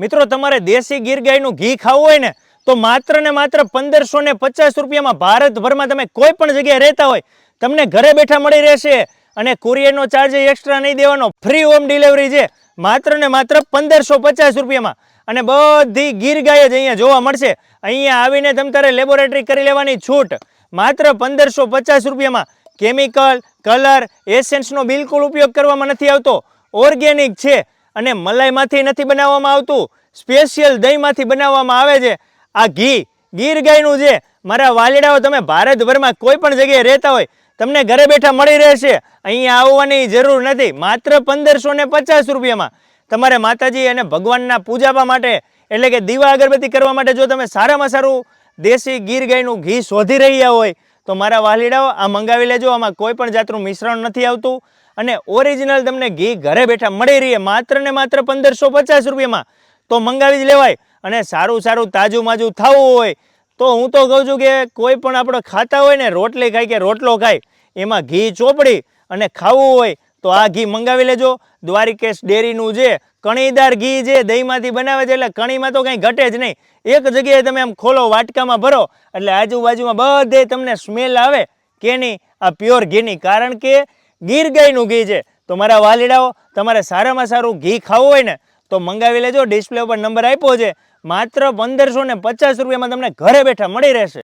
મિત્રો, તમારે દેશી ગીર ગાયનું ઘી ખાવું હોય ને, તો માત્ર ને માત્ર પંદરસો ને પચાસ રૂપિયામાં ભારતભરમાં તમે કોઈ પણ જગ્યાએ રહેતા હોય, તમને ઘરે બેઠા મળી રહેશે અને કુરિયરનો ચાર્જ એક્સ્ટ્રા નહીં દેવાનો ફ્રી હોમ ડિલિવરી છે. માત્ર ને માત્ર પંદરસો પચાસ રૂપિયામાં. અને બધી ગીર ગાય જ અહીંયા જોવા મળશે. અહીંયા આવીને તમ તારે લેબોરેટરી કરી લેવાની છૂટ. માત્ર પંદરસો પચાસ રૂપિયામાં કેમિકલ કલર એસેન્સનો બિલકુલ ઉપયોગ કરવામાં નથી આવતો. ઓર્ગેનિક છે. અને મલાઈમાંથી નથી બનાવવામાં આવતું. સ્પેશિયલ દહીંમાંથી બનાવવામાં આવે છે. આ ઘી, ગીર ગાયનું છે મારા વાલીડાઓ તમે ભારતભરમાં કોઈ પણ જગ્યાએ રહેતા હોય, તમને ઘરે બેઠા મળી રહેશે. અહીંયા આવવાની જરૂર નથી. માત્ર પંદરસો ને પચાસ રૂપિયામાં. તમારે માતાજી અને ભગવાનના પૂજાવા માટે, એટલે કે દીવા અગરબત્તી કરવા માટે જો તમે સારામાં સારું દેશી ગીર ગાયનું ઘી શોધી રહ્યા હોય તો મારા વાલીડાઓ, આ મંગાવી લેજો. આમાં કોઈ પણ જાતનું મિશ્રણ નથી આવતું. અને ઓરિજિનલ તમને ઘી ઘરે બેઠા મળી રહે માત્ર ને માત્ર પંદરસો પચાસ રૂપિયામાં. તો મંગાવી જ લેવાય. અને સારું સારું તાજું માજું થવું હોય, તો હું તો કહું છું કે કોઈ પણ આપણે ખાતા હોય ને રોટલી ખાય કે રોટલો ખાય, એમાં ઘી ચોપડી અને ખાવું હોય તો આ ઘી મંગાવી લેજો. દ્વારિકેશ ડેરીનું જે કણીદાર ઘી જે દહીંમાંથી બનાવે છે, એટલે કણીમાં તો કંઈ ઘટે જ નહીં. એક જગ્યાએ તમે આમ ખોલો, વાટકામાં ભરો, એટલે આજુબાજુમાં બધે તમને સ્મેલ આવે કે નહીં આ પ્યોર ઘીની. કારણ કે ગીર ગાયનું ઘી છે. તો મારા વાલીડાઓ, તમારે સારામાં સારું ઘી ખાવું હોય ને, તો મંગાવી લેજો. ડિસ્પ્લે ઉપર નંબર આપ્યો છે. માત્ર પંદરસો ને પચાસ રૂપિયામાં તમને ઘરે બેઠા મળી રહેશે.